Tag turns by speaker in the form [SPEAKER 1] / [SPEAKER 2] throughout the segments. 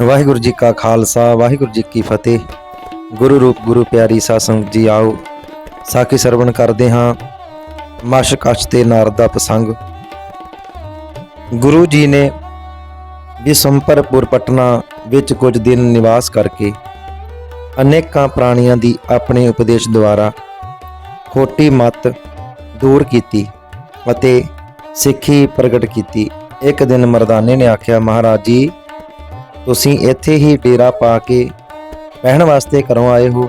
[SPEAKER 1] ਵਾਹਿਗੁਰੂ ਜੀ ਕਾ ਖਾਲਸਾ, ਵਾਹਿਗੁਰੂ ਜੀ ਕੀ ਫਤਿਹ। ਗੁਰੂ ਰੂਪ, ਗੁਰੂ ਪਿਆਰੀ ਸਾਧ ਜੀ ਆਓ। ਸਾਖੀ ਸਰਵਣ ਕਰਦੇ ਹਾਂ। ਮਸ਼ ਕਛ ਤੇ ਨਾਰਦ ਦਾ ਪ੍ਰਸੰਗ। ਗੁਰੂ ਜੀ ਨੇ ਵਿਸੰਪਰਪੁਰ ਪਟਨਾ ਵਿੱਚ ਕੁਝ ਦਿਨ ਨਿਵਾਸ ਕਰਕੇ ਅਨੇਕਾਂ ਪ੍ਰਾਣੀਆਂ ਦੀ ਆਪਣੇ ਉਪਦੇਸ਼ ਦੁਆਰਾ ਖੋਟੀ ਮਤ ਦੂਰ ਕੀਤੀ ਅਤੇ ਸਿੱਖੀ ਪ੍ਰਗਟ ਕੀਤੀ। ਇੱਕ ਦਿਨ ਮਰਦਾਨੇ ਨੇ ਆਖਿਆ, ਮਹਾਰਾਜ ਜੀ ਤੁਸੀਂ ਇੱਥੇ ਹੀ ਡੇਰਾ ਪਾ ਕੇ ਪਹਿਣ ਵਾਸਤੇ ਘਰੋਂ ਆਏ ਹੋ।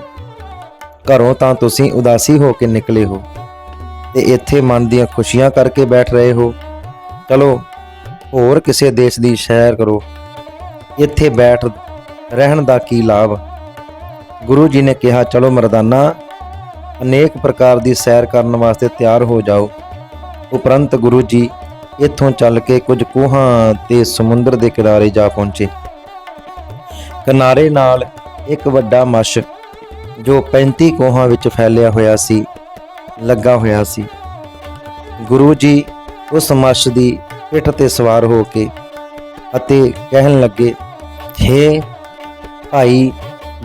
[SPEAKER 1] ਘਰੋਂ ਤਾਂ ਤੁਸੀਂ ਉਦਾਸੀ ਹੋ ਕੇ ਨਿਕਲੇ ਹੋ ਤੇ ਇੱਥੇ ਮਨ ਦੀਆਂ ਖੁਸ਼ੀਆਂ ਕਰਕੇ ਬੈਠ ਰਹੇ ਹੋ। ਚਲੋ, ਹੋਰ ਕਿਸੇ ਦੇਸ਼ ਦੀ ਸੈਰ ਕਰੋ। ਇੱਥੇ ਬੈਠ ਰਹਿਣ ਦਾ ਕੀ ਲਾਭ? ਗੁਰੂ ਜੀ ਨੇ ਕਿਹਾ, ਚਲੋ ਮਰਦਾਨਾ, ਅਨੇਕ ਪ੍ਰਕਾਰ ਦੀ ਸੈਰ ਕਰਨ ਵਾਸਤੇ ਤਿਆਰ ਹੋ ਜਾਓ। ਉਪਰੰਤ ਗੁਰੂ ਜੀ ਇੱਥੋਂ ਚੱਲ ਕੇ ਕੁਝ ਕੂਹਾਂ ਤੇ ਸਮੁੰਦਰ ਦੇ ਕਿਨਾਰੇ ਜਾ ਪਹੁੰਚੇ। ਕਿਨਾਰੇ ਨਾਲ ਇੱਕ ਵੱਡਾ ਮੱਛ ਜੋ 35 ਕੋਹਾਂ ਵਿੱਚ ਫੈਲਿਆ ਹੋਇਆ ਸੀ, ਲੱਗਾ ਹੋਇਆ ਸੀ। ਗੁਰੂ ਜੀ ਉਸ ਮੱਛ ਦੀ ਪਿੱਠ ਤੇ ਸਵਾਰ ਹੋ ਕੇ ਅਤੇ ਕਹਿਣ ਲੱਗੇ, ਹੇ ਭਾਈ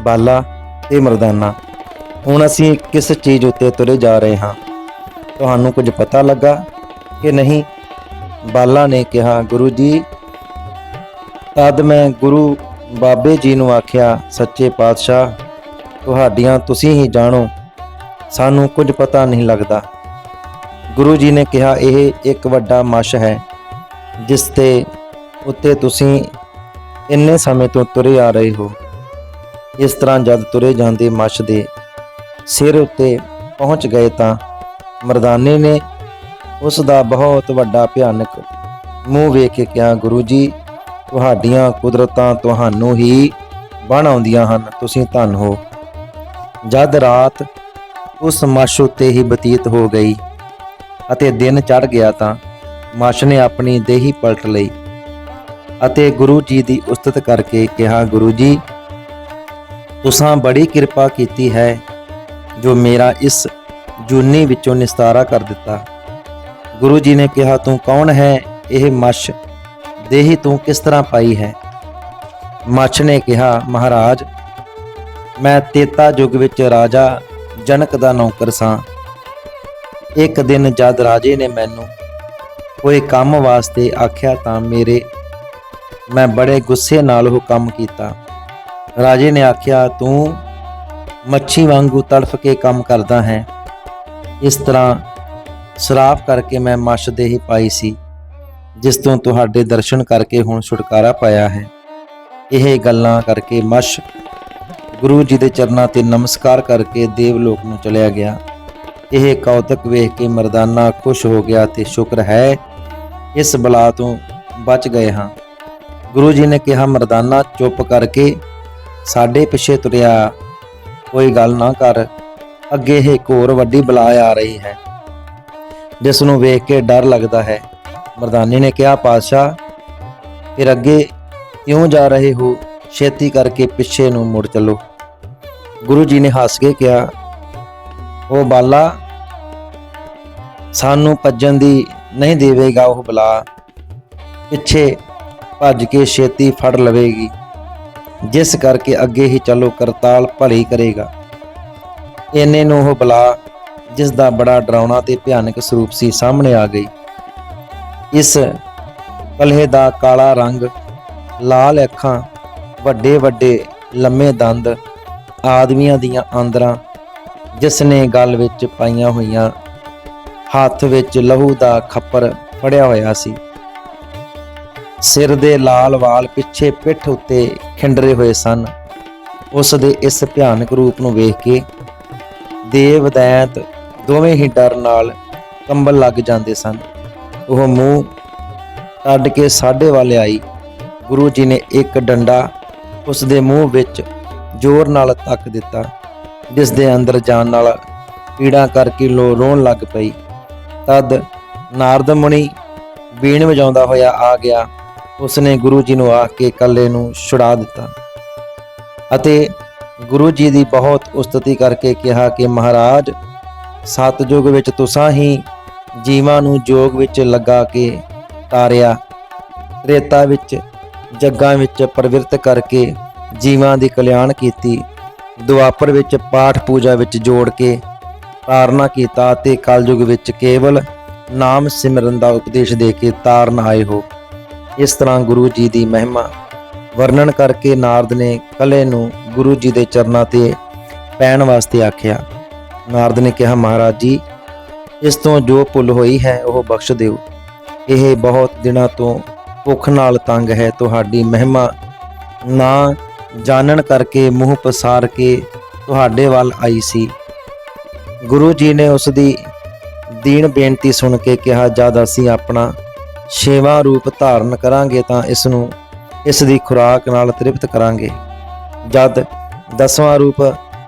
[SPEAKER 1] ਬਾਲਾ ਤੇ ਮਰਦਾਨਾ, ਹੁਣ ਅਸੀਂ ਕਿਸ ਚੀਜ਼ ਉੱਤੇ ਤੁਰੇ ਜਾ ਰਹੇ ਹਾਂ? ਤੁਹਾਨੂੰ ਕੁਝ ਪਤਾ ਲੱਗਾ ਕਿ ਨਹੀਂ? ਬਾਲਾ ਨੇ ਕਿਹਾ, ਗੁਰੂ ਜੀ, ਤਦ ਮੈਂ ਗੁਰੂ ਬਾਬੇ ਜੀ ਨੂੰ ਆਖਿਆ, ਸੱਚੇ ਪਾਤਸ਼ਾਹ, ਤੁਹਾਡੀਆਂ ਤੁਸੀਂ ਹੀ ਜਾਣੋ, ਸਾਨੂੰ ਕੁਝ ਪਤਾ ਨਹੀਂ ਲੱਗਦਾ। ਗੁਰੂ ਜੀ ਨੇ ਕਿਹਾ, ਇਹ ਇੱਕ ਵੱਡਾ ਮੱਛ ਹੈ, ਜਿਸ ਤੇ ਉੱਤੇ ਤੁਸੀਂ ਇੰਨੇ ਸਮੇਂ ਤੋਂ ਤੁਰੇ ਆ ਰਹੇ ਹੋ। ਇਸ ਤਰ੍ਹਾਂ ਜਦ ਤੁਰੇ ਜਾਂਦੇ ਮੱਛ ਦੇ ਸਿਰ ਉੱਤੇ ਪਹੁੰਚ ਗਏ ਤਾਂ ਮਰਦਾਨੇ ਨੇ ਉਸ ਦਾ ਬਹੁਤ ਵੱਡਾ ਭਿਆਨਕ ਮੂੰਹ ਵੇਖ ਕੇ ਕਿਹਾ, ਗੁਰੂ ਜੀ ਤੁਹਾਡੀਆਂ ਕੁਦਰਤਾਂ ਤੁਹਾਨੂੰ ਹੀ ਬਣ ਆਉਂਦੀਆਂ ਹਨ, ਤੁਸੀਂ ਧੰਨ ਹੋ। ਜਦ ਰਾਤ ਉਸ ਮੱਛ ਉੱਤੇ ਹੀ ਬਤੀਤ ਹੋ ਗਈ ਅਤੇ ਦਿਨ ਚੜ ਗਿਆ ਤਾਂ ਮੱਛ ਨੇ ਆਪਣੀ ਦੇਹੀ ਪਲਟ ਲਈ ਅਤੇ ਗੁਰੂ ਜੀ ਦੀ ਉਸਤਤ ਕਰਕੇ ਕਿਹਾ, ਗੁਰੂ ਜੀ, ਤੁਸਾਂ ਬੜੀ ਕਿਰਪਾ ਕੀਤੀ ਹੈ ਜੋ ਮੇਰਾ ਇਸ ਜੂਨੀ ਵਿੱਚੋਂ ਨਿਸਤਾਰਾ ਕਰ ਦਿੱਤਾ। ਗੁਰੂ ਜੀ ਨੇ ਕਿਹਾ, ਤੂੰ ਕੌਣ ਹੈ? ਇਹ ਮੱਛ ਦੇਹੀ ਤੂੰ ਕਿਸ ਤਰ੍ਹਾਂ ਪਾਈ ਹੈ? ਮੱਛ ਨੇ ਕਿਹਾ, ਮਹਾਰਾਜ, ਮੈਂ ਤੇਤਾ ਯੁੱਗ ਵਿੱਚ ਰਾਜਾ, ਜਨਕ ਦਾ ਨੌਕਰ ਸਾਂ। ਇੱਕ ਦਿਨ ਜਦ ਰਾਜੇ ਨੇ ਮੈਨੂੰ ਕੋਈ ਕੰਮ ਵਾਸਤੇ ਆਖਿਆ ਤਾਂ ਮੇਰੇ, ਮੈਂ ਬੜੇ ਗੁੱਸੇ ਨਾਲ ਉਹ ਕੰਮ ਕੀਤਾ। ਰਾਜੇ ਨੇ ਆਖਿਆ, ਤੂੰ ਮੱਛੀ ਵਾਂਗੂ ਤੜਫ ਕੇ ਕੰਮ ਕਰਦਾ ਹੈ। ਇਸ ਤਰ੍ਹਾਂ ਸ਼ਰਾਪ ਕਰਕੇ ਮੈਂ ਮੱਛ ਦੇਹੀ ਪਾਈ ਸੀ। ਜਿਸ ਤੋਂ ਤੁਹਾਡੇ ਦਰਸ਼ਨ ਕਰਕੇ ਹੁਣ ਛੁਟਕਾਰਾ ਪਾਇਆ ਹੈ। ਇਹ ਗੱਲਾਂ ਕਰਕੇ ਮਸ਼ ਗੁਰੂ ਜੀ ਦੇ ਚਰਨਾਂ ਤੇ ਨਮਸਕਾਰ ਕਰਕੇ ਦੇਵਲੋਕ ਨੂੰ ਚਲਿਆ ਗਿਆ। ਇਹ ਕੌਤਕ ਵੇਖ ਕੇ ਮਰਦਾਨਾ ਖੁਸ਼ ਹੋ ਗਿਆ ਤੇ ਸ਼ੁਕਰ ਹੈ, ਇਸ ਬਲਾ ਤੋਂ ਬਚ ਗਏ ਹਾਂ। ਗੁਰੂ ਜੀ ਨੇ ਕਿਹਾ, ਮਰਦਾਨਾ, ਚੁੱਪ ਕਰਕੇ ਸਾਡੇ ਪਿੱਛੇ ਤੁਰਿਆ, ਕੋਈ ਗੱਲ ਨਾ ਕਰ। ਅੱਗੇ ਇਹ ਇੱਕ ਹੋਰ ਵੱਡੀ ਬਲਾ ਆ ਰਹੀ ਹੈ, ਜਿਸ ਨੂੰ ਵੇਖ ਕੇ ਡਰ ਲੱਗਦਾ ਹੈ। ਮਰਦਾਨੇ ਨੇ ਕਿਹਾ, ਪਾਤਸ਼ਾਹ, ਫਿਰ ਅੱਗੇ ਕਿਉਂ ਜਾ ਰਹੇ ਹੋ? ਛੇਤੀ ਕਰਕੇ ਪਿੱਛੇ ਨੂੰ ਮੁੜ ਚੱਲੋ। ਗੁਰੂ ਜੀ ਨੇ ਹੱਸ ਕੇ ਕਿਹਾ, ਉਹ ਬਾਲਾ, ਸਾਨੂੰ ਭੱਜਣ ਦੀ ਨਹੀਂ ਦੇਵੇਗਾ, ਉਹ ਬਲਾ। ਪਿੱਛੇ ਭੱਜ ਕੇ ਛੇਤੀ ਫੜ ਲਵੇਗੀ। ਜਿਸ ਕਰਕੇ ਅੱਗੇ ਹੀ ਚੱਲੋ, ਕਰਤਾਲ ਭਲੀ ਕਰੇਗਾ। ਇੰਨੇ ਨੂੰ ਉਹ ਬਲਾ, ਜਿਸ ਦਾ ਬੜਾ ਡਰਾਉਣਾ ਤੇ ਭਿਆਨਕ ਸਰੂਪ ਸੀ, ਸਾਹਮਣੇ ਆ ਗਈ। ਇਸ ਕਲਹੇ ਦਾ ਕਾਲਾ ਰੰਗ, ਲਾਲ ਅੱਖਾਂ, ਵੱਡੇ ਵੱਡੇ ਲੰਮੇ ਦੰਦ ਆਦਮੀਆਂ ਦੀਆਂ ਆਂਦਰਾਂ ਜਿਸ ਨੇ ਗਲ ਵਿੱਚ ਪਾਈਆਂ ਹੋਈਆਂ, ਹੱਥ ਵਿੱਚ ਲਹੂ ਦਾ ਖੱਪਰ ਫੜਿਆ ਹੋਇਆ ਸੀ। ਸਿਰ ਦੇ ਲਾਲ ਵਾਲ ਪਿੱਛੇ ਪਿੱਠ ਉੱਤੇ ਖਿੰਡਰੇ ਹੋਏ ਸਨ। ਉਸ ਦੇ ਇਸ ਭਿਆਨਕ ਰੂਪ ਨੂੰ ਵੇਖ ਕੇ ਦੇਵ ਦੈਂਤ ਦੋਵੇਂ ਹੀ ਡਰ ਨਾਲ ਕੰਬਲ ਲੱਗ ਜਾਂਦੇ ਸਨ। ਉਹ ਮੂੰਹ ਅੱਡ ਕੇ ਸਾਡੇ ਵੱਲ ਆਈ। ਗੁਰੂ ਜੀ ਨੇ ਇੱਕ ਡੰਡਾ ਉਸ ਦੇ ਮੂੰਹ ਵਿੱਚ ਜ਼ੋਰ ਨਾਲ ਤੱਕ ਦਿੱਤਾ ਜਿਸ ਦੇ ਅੰਦਰ ਜਾਣ ਨਾਲ ਪੀੜਾ ਕਰਕੇ ਲੋ ਰੋਣ ਲੱਗ ਪਈ। ਤਦ ਨਾਰਦ ਮੁਨੀ ਬੀਣ ਵਜਾਉਂਦਾ ਹੋਇਆ ਆ ਗਿਆ। ਉਸਨੇ ਗੁਰੂ ਜੀ ਨੂੰ ਆਖ ਕੇ ਕੱਲੇ ਨੂੰ ਛੁਡਾ ਦਿੱਤਾ ਅਤੇ ਗੁਰੂ ਜੀ ਦੀ ਬਹੁਤ ਉਸਤਤੀ ਕਰਕੇ ਕਿਹਾ ਕਿ ਮਹਾਰਾਜ ਸਤਜੁਗ ਵਿੱਚ ਤੁਸਾਂ ਹੀ ਜੀਵਾਂ ਨੂੰ ਜੋਗ ਵਿੱਚ ਲਗਾ ਕੇ ਤਾਰਿਆ, ਰੇਤਾ ਵਿੱਚ, ਜੱਗਾਂ ਵਿੱਚ ਪ੍ਰਵਿਰਤ ਕਰਕੇ ਜੀਵਾਂ ਦੀ ਕਲਿਆਣ ਕੀਤੀ, ਦੁਆਪਰ ਵਿੱਚ ਪਾਠ ਪੂਜਾ ਵਿੱਚ ਜੋੜ ਕੇ ਤਾਰਨਾ ਕੀਤਾ ਤੇ ਕਲਯੁਗ ਵਿੱਚ ਕੇਵਲ ਨਾਮ ਸਿਮਰਨ ਦਾ ਉਪਦੇਸ਼ ਦੇ ਕੇ ਤਾਰਨ ਆਏ ਹੋ। ਇਸ ਤਰ੍ਹਾਂ ਗੁਰੂ ਜੀ ਦੀ ਮਹਿਮਾ ਵਰਣਨ ਕਰਕੇ ਨਾਰਦ ਨੇ ਕਲੇ ਨੂੰ ਗੁਰੂ ਜੀ ਦੇ ਚਰਨਾਂ ਤੇ ਪੈਣ ਵਾਸਤੇ ਆਖਿਆ। ਨਾਰਦ ਨੇ ਕਿਹਾ, ਮਹਾਰਾਜ ਜੀ ਇਸ ਤੋਂ ਜੋ ਭੁੱਲ ਹੋਈ ਹੈ, ਉਹ ਬਖਸ਼ ਦਿਓ। ਇਹ ਬਹੁਤ ਦਿਨਾਂ ਤੋਂ ਭੁੱਖ ਨਾਲ ਤੰਗ ਹੈ। ਤੁਹਾਡੀ ਮਹਿਮਾ ਨਾ ਜਾਣਨ ਕਰਕੇ ਮੂੰਹ ਪਸਾਰ ਕੇ ਤੁਹਾਡੇ ਵੱਲ ਆਈ ਸੀ। ਗੁਰੂ ਜੀ ਨੇ ਉਸ ਦੀ ਦੀਨ ਬੇਨਤੀ ਸੁਣ ਕੇ ਕਿਹਾ, ਜਦ ਅਸੀਂ ਆਪਣਾ ਛੇਵਾਂ ਰੂਪ ਧਾਰਨ ਕਰਾਂਗੇ ਤਾਂ ਇਸ ਨੂੰ, ਇਸ ਦੀ ਖੁਰਾਕ ਨਾਲ ਤ੍ਰਿਪਤ ਕਰਾਂਗੇ। ਜਦ ਦਸਵਾਂ ਰੂਪ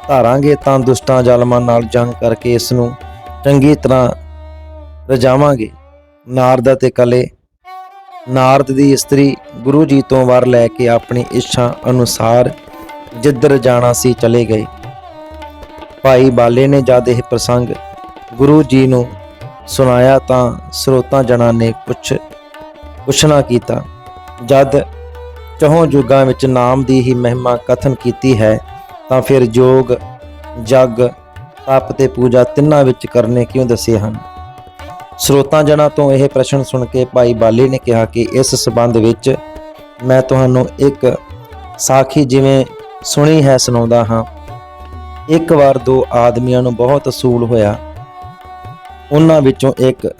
[SPEAKER 1] ਧਾਰਾਂਗੇ ਤਾਂ ਦੁਸ਼ਟਾਂ, ਜ਼ਾਲਮਾਂ ਨਾਲ ਜੰਗ ਕਰਕੇ ਇਸ ਨੂੰ ਚੰਗੀ ਤਰ੍ਹਾਂ ਰਜਾਵਾਂਗੇ। ਨਾਰਦ ਅਤੇ ਕਲੇ, ਨਾਰਦ ਦੀ ਇਸਤਰੀ ਗੁਰੂ ਜੀ ਤੋਂ ਵਰ ਲੈ ਕੇ ਆਪਣੀ ਇੱਛਾ ਅਨੁਸਾਰ ਜਿੱਧਰ ਜਾਣਾ ਸੀ ਚਲੇ ਗਏ। ਭਾਈ ਬਾਲੇ ਨੇ ਜਦ ਇਹ ਪ੍ਰਸੰਗ ਗੁਰੂ ਜੀ ਨੂੰ ਸੁਣਾਇਆ ਤਾਂ ਸਰੋਤਾ ਜਣਾ ਨੇ ਪੁੱਛ, ਪੁੱਛਣਾ ਕੀਤਾ, ਜਦ ਚਹੋਂ ਯੁੱਗਾਂ ਵਿੱਚ ਨਾਮ ਦੀ ਹੀ ਮਹਿਮਾ ਕਥਨ ਕੀਤੀ ਹੈ ਤਾਂ ਫਿਰ ਜੋਗ, ਜਗ ਤਪ ਤੇ ਪੂਜਾ ਤਿੰਨਾਂ ਵਿੱਚ ਕਰਨੇ ਕਿਉਂ ਦੱਸੇ ਹਨ? ਸਰੋਤਾਂ ਜਣਾ ਤੋਂ ਇਹ ਪ੍ਰਸ਼ਨ ਸੁਣ ਕੇ ਭਾਈ ਬਾਲੀ ਨੇ ਕਿਹਾ ਕਿ ਇਸ ਸਬੰਧ ਵਿੱਚ ਮੈਂ ਤੁਹਾਨੂੰ ਇੱਕ ਸਾਖੀ ਜਿਵੇਂ ਸੁਣੀ ਹੈ, ਸੁਣਾਉਂਦਾ ਹਾਂ। ਇੱਕ ਵਾਰ ਦੋ ਆਦਮੀਆਂ ਨੂੰ ਬਹੁਤ ਅਸੂਲ ਹੋਇਆ। ਉਹਨਾਂ ਵਿੱਚੋਂ ਇੱਕ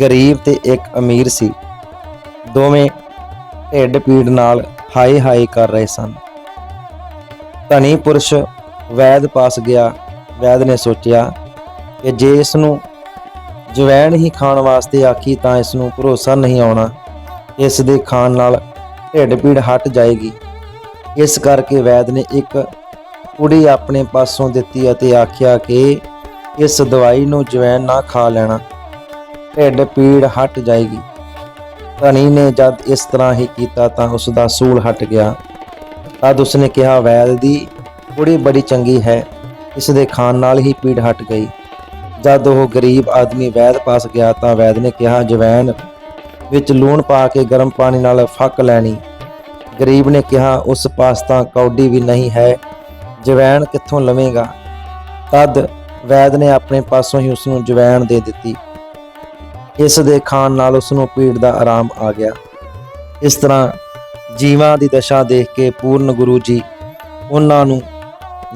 [SPEAKER 1] ਗਰੀਬ ਤੇ ਇੱਕ ਅਮੀਰ ਸੀ। ਦੋਵੇਂ ਢਿੱਡ ਪੀੜ ਨਾਲ ਹਾਏ ਹਾਏ ਕਰ ਰਹੇ ਸਨ। ਧਨੀ ਪੁਰਸ਼ ਵੈਦ ਪਾਸ ਗਿਆ। ਵੈਦ ਨੇ ਸੋਚਿਆ ਕਿ ਜੇ ਇਸ ਨੂੰ ਜਵੈਣ ਹੀ ਖਾਣ ਵਾਸਤੇ ਆਖੀ ਤਾਂ ਇਸ ਨੂੰ ਭਰੋਸਾ ਨਹੀਂ ਆਉਣਾ। ਇਸ ਦੇ ਖਾਣ ਨਾਲ ਢਿੱਡ ਪੀੜ ਹਟ ਜਾਏਗੀ। ਇਸ ਕਰਕੇ ਵੈਦ ਨੇ ਇੱਕ ਕੁੜੀ ਆਪਣੇ ਪਾਸੋਂ ਦਿੱਤੀ ਅਤੇ ਆਖਿਆ ਕਿ ਇਸ ਦਵਾਈ ਨੂੰ ਜਵੈਣ ਨਾ ਖਾ ਲੈਣਾ। ਢਿੱਡ ਪੀੜ ਹਟ ਜਾਏਗੀ। ਧਨੀ ਨੇ ਜਦ ਇਸ ਤਰ੍ਹਾਂ ਹੀ ਕੀਤਾ ਤਾਂ ਉਸ ਦਾ ਸੂਲ ਹਟ ਗਿਆ। ਤਦ ਉਸਨੇ ਕਿਹਾ, ਵੈਦ ਦੀ ਕੁੜੀ ਬੜੀ ਚੰਗੀ ਹੈ। ਇਸ ਦੇ ਖਾਣ ਨਾਲ ਹੀ ਪੀੜ ਹਟ ਗਈ। ਜਦ ਉਹ ਗਰੀਬ ਆਦਮੀ ਵੈਦ ਪਾਸ ਗਿਆ ਤਾਂ ਵੈਦ ਨੇ ਕਿਹਾ, ਜਵੈਨ, ਵਿੱਚ ਲੂਣ ਪਾ ਕੇ ਗਰਮ ਪਾਣੀ ਨਾਲ ਫੱਕ ਲੈਣੀ। ਗਰੀਬ ਨੇ ਕਿਹਾ, ਉਸ ਪਾਸ ਤਾਂ ਕੌਡੀ ਵੀ ਨਹੀਂ ਹੈ। ਜਵੈਣ ਕਿੱਥੋਂ ਲਵੇਂਗਾ? ਤਦ ਵੈਦ ਨੇ ਆਪਣੇ ਪਾਸੋਂ ਹੀ ਉਸ ਨੂੰ ਜਵੈਣ ਦੇ ਦਿੱਤੀ। ਇਸ ਦੇ ਖਾਣ ਨਾਲ ਉਸ ਨੂੰ ਪੀੜ ਦਾ ਆਰਾਮ ਆ ਗਿਆ। ਇਸ ਤਰ੍ਹਾਂ ਜੀਵਾਂ ਦੀ ਦਸ਼ਾ ਦੇਖ ਕੇ ਪੂਰਨ ਗੁਰੂ ਜੀ ਉਹਨਾਂ ਨੂੰ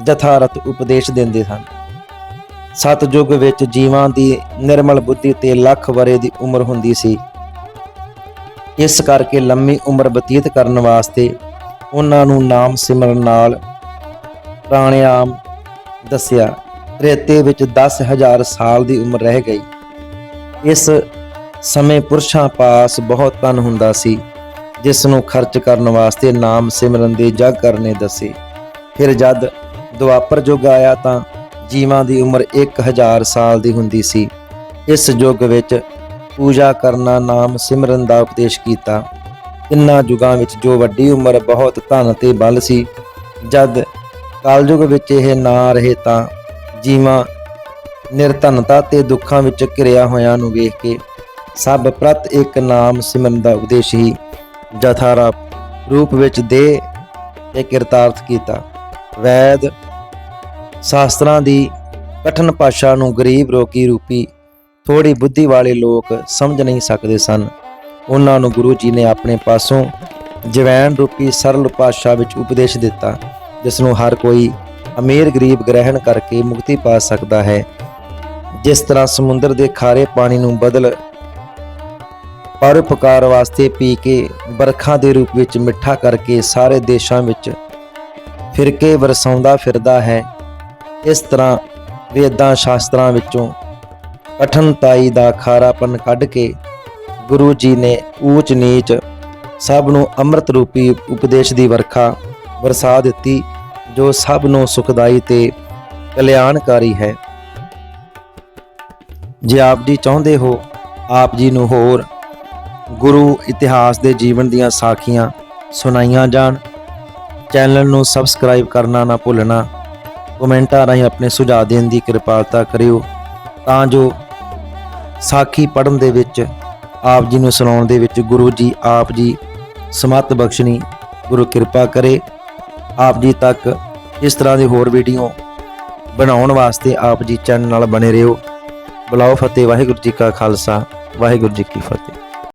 [SPEAKER 1] ਜਥਾਰਤ ਉਪਦੇਸ਼ ਦਿੰਦੇ ਸਨ ਸਤਜੁਗ ਵਿੱਚ ਜੀਵਾਂ ਦੀ ਨਿਰਮਲ ਬੁੱਧੀ ਤੇ ਲੱਖ ਵਰੇ ਦੀ ਉਮਰ ਹੁੰਦੀ ਸੀ। ਇਸ ਕਰਕੇ ਲੰਮੀ ਉਮਰ ਬਤੀਤ ਕਰਨ ਵਾਸਤੇ ਉਹਨਾਂ ਨੂੰ ਨਾਮ ਸਿਮਰਨ ਨਾਲ ਪ੍ਰਾਣਾਯਾਮ ਦੱਸਿਆ। ਰੇਤੇ ਵਿੱਚ 10000 ਸਾਲ ਦੀ ਉਮਰ ਰਹਿ ਗਈ। ਇਸ ਸਮੇਂ ਪੁਰਸ਼ਾਂ ਪਾਸ ਬਹੁਤ ਧਨ ਹੁੰਦਾ ਸੀ ਜਿਸ ਨੂੰ ਖਰਚ ਕਰਨ ਵਾਸਤੇ ਨਾਮ ਸਿਮਰਨ ਦੇ ਜਗ ਕਰਨੇ ਦੱਸੇ। ਫਿਰ ਜਦ ਦੁਆਪਰ ਯੁੱਗ ਆਇਆ ਤਾਂ ਜੀਵਾਂ ਦੀ ਉਮਰ 1000 ਸਾਲ ਦੀ ਹੁੰਦੀ ਸੀ। ਇਸ ਯੁੱਗ ਵਿੱਚ ਪੂਜਾ ਕਰਨਾ ਨਾਮ ਸਿਮਰਨ ਦਾ ਉਪਦੇਸ਼ ਕੀਤਾ। ਇਨ੍ਹਾਂ ਯੁਗਾਂ ਵਿੱਚ ਜੋ ਵੱਡੀ ਉਮਰ ਬਹੁਤ ਧਨ ਤੇ ਬਲ ਸੀ, ਜਦ ਕਲਯੁਗ ਵਿੱਚ ਇਹ ਨਾ ਰਹੇ ਤਾਂ ਜੀਵਾਂ ਨਿਰਧਨਤਾ ਤੇ ਦੁੱਖਾਂ ਵਿੱਚ ਘਿਰਿਆ ਹੋਇਆਂ ਨੂੰ ਵੇਖ ਕੇ ਸਭ ਪ੍ਰਤ ਇੱਕ ਨਾਮ ਸਿਮਰਨ ਦਾ ਉਪਦੇਸ਼ ਹੀ ਜਥਾਰਾ ਰੂਪ ਵਿੱਚ ਦੇ ਤੇ ਕਿਰਤਾਰਥ ਕੀਤਾ। ਵੈਦ ਸ਼ਾਸਤਰਾਂ ਦੀ ਕਠਨ ਭਾਸ਼ਾ ਨੂੰ ਗਰੀਬ ਰੋਗੀ ਰੂਪੀ ਥੋੜੀ ਬੁੱਧੀ ਵਾਲੇ ਲੋਕ ਸਮਝ ਨਹੀਂ ਸਕਦੇ ਸਨ। ਉਹਨਾਂ ਨੂੰ ਗੁਰੂ ਜੀ ਨੇ ਆਪਣੇ ਪਾਸੋਂ ਜਵੈਣ ਰੂਪੀ ਸਰਲ ਭਾਸ਼ਾ ਵਿੱਚ ਉਪਦੇਸ਼ ਦਿੱਤਾ ਜਿਸ ਨੂੰ ਹਰ ਕੋਈ ਅਮੀਰ ਗਰੀਬ ਗ੍ਰਹਿਣ ਕਰਕੇ ਮੁਕਤੀ ਪਾ ਸਕਦਾ ਹੈ। ਜਿਸ ਤਰ੍ਹਾਂ ਸਮੁੰਦਰ ਦੇ ਖਾਰੇ ਪਾਣੀ ਨੂੰ ਬਦਲ ਪਰਉਪਕਾਰ ਵਾਸਤੇ ਪੀ ਕੇ ਬਰਖਾ ਦੇ ਰੂਪ ਵਿੱਚ ਮਿੱਠਾ ਕਰਕੇ ਸਾਰੇ ਦੇਸ਼ਾਂ ਵਿੱਚ ਫਿਰਕੇ ਵਰਸਾਉਂਦਾ ਫਿਰਦਾ ਹੈ ਇਸ ਤਰ੍ਹਾਂ ਵੇਦਾਂ ਸ਼ਾਸਤਰਾਂ ਵਿੱਚੋਂ ਕਠਨਤਾਈ ਦਾ ਖਾਰਾਪਨ ਕੱਢ ਕੇ ਗੁਰੂ ਜੀ ਨੇ ਊਚ ਨੀਚ ਸਭ ਨੂੰ ਅੰਮ੍ਰਿਤ ਰੂਪੀ ਉਪਦੇਸ਼ ਦੀ ਵਰਖਾ ਵਰਸਾ ਦਿੱਤੀ, ਜੋ ਸਭ ਨੂੰ ਸੁਖਦਾਈ ਤੇ ਕਲਿਆਣਕਾਰੀ ਹੈ। ਜੇ ਆਪ ਜੀ ਚਾਹੁੰਦੇ ਹੋ, ਆਪ ਜੀ ਨੂੰ ਹੋਰ ਗੁਰੂ ਇਤਿਹਾਸ ਦੇ ਜੀਵਨ ਦੀਆਂ ਸਾਖੀਆਂ ਸੁਣਾਈਆਂ ਜਾਣ, ਚੈਨਲ ਨੂੰ ਸਬਸਕ੍ਰਾਈਬ ਕਰਨਾ ਨਾ ਭੁੱਲਣਾ। ਕਮੈਂਟਾਂ ਰਾਹੀਂ ਆਪਣੇ ਸੁਝਾਅ ਦੇਣ ਦੀ ਕਿਰਪਾਲਤਾ ਕਰਿਓ, ਤਾਂ ਜੋ ਸਾਖੀ ਪੜਨ ਦੇ ਵਿੱਚ, ਆਪ ਜੀ ਨੂੰ ਸੁਣਾਉਣ ਦੇ ਵਿੱਚ ਗੁਰੂ ਜੀ ਆਪ ਜੀ ਸਮਤ ਬਖਸ਼ਣੀ, ਗੁਰੂ ਕਿਰਪਾ ਕਰੇ। ਆਪ ਜੀ ਤੱਕ ਇਸ ਤਰ੍ਹਾਂ ਦੀ ਹੋਰ ਵੀਡੀਓ ਬਣਾਉਣ ਵਾਸਤੇ ਆਪ ਜੀ ਚੈਨਲ ਨਾਲ ਬਣੇ ਰਹੋ। ਬੁਲਾਓ ਫਤਿਹ, ਵਾਹਿਗੁਰੂ ਜੀ ਕਾ ਖਾਲਸਾ, ਵਾਹਿਗੁਰੂ ਜੀ ਕੀ ਫਤਿਹ।